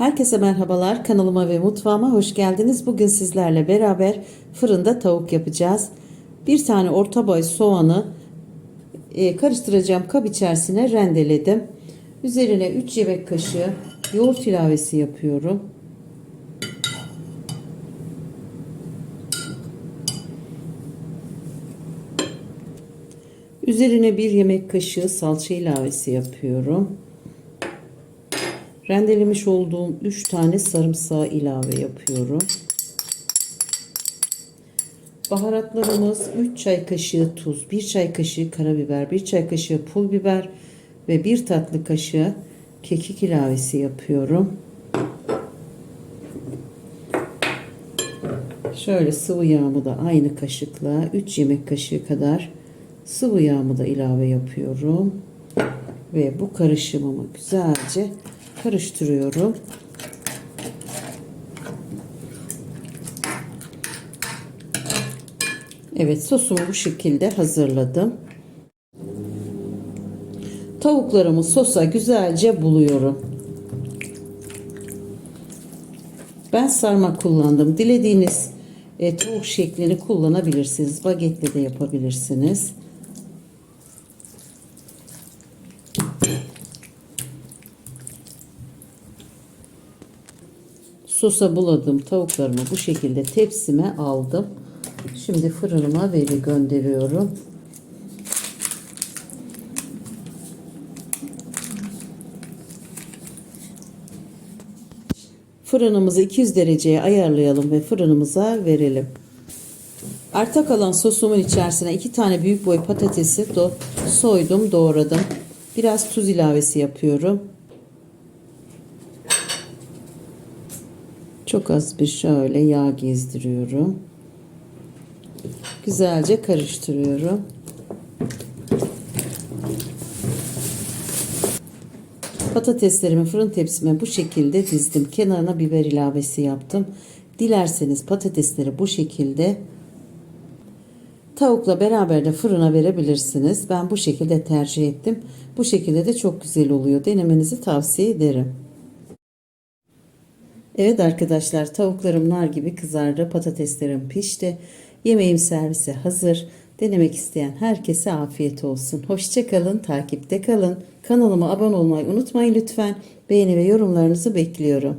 Herkese merhabalar. Kanalıma ve mutfağıma hoş geldiniz. Bugün sizlerle beraber fırında tavuk yapacağız. Bir tane orta boy soğanı e, karıştıracağım kap içerisine rendeledim. Üzerine 3 yemek kaşığı yoğurt ilavesi yapıyorum. Üzerine bir yemek kaşığı salça ilavesi yapıyorum. Rendelemiş olduğum 3 tane sarımsağı ilave yapıyorum. Baharatlarımız 3 çay kaşığı tuz, 1 çay kaşığı karabiber, 1 çay kaşığı pul biber ve 1 tatlı kaşığı kekik ilavesi yapıyorum. Şöyle sıvı yağımı da aynı kaşıkla 3 yemek kaşığı kadar sıvı yağımı da ilave yapıyorum. Ve bu karışımımı güzelce karıştırıyorum. Evet sosumu bu şekilde hazırladım. Tavuklarımı sosa güzelce buluyorum. Ben sarma kullandım. Dilediğiniz e, tavuk şeklini kullanabilirsiniz. Bagetle de yapabilirsiniz. Sosa buladım tavuklarımı bu şekilde tepsime aldım. Şimdi fırınıma veri gönderiyorum. Fırınımızı 200 dereceye ayarlayalım ve fırınımıza verelim. Arta kalan sosumun içerisine 2 tane büyük boy patatesi soydum, doğradım. Biraz tuz ilavesi yapıyorum. Çok az bir şöyle yağ gezdiriyorum. Güzelce karıştırıyorum. Patateslerimi fırın tepsime bu şekilde dizdim. Kenarına biber ilavesi yaptım. Dilerseniz patatesleri bu şekilde tavukla beraber de fırına verebilirsiniz. Ben bu şekilde tercih ettim. Bu şekilde de çok güzel oluyor. Denemenizi tavsiye ederim. Evet arkadaşlar tavuklarım nar gibi kızardı. Patateslerim pişti. Yemeğim servise hazır. Denemek isteyen herkese afiyet olsun. Hoşçakalın, takipte kalın. Kanalıma abone olmayı unutmayın lütfen. Beğeni ve yorumlarınızı bekliyorum.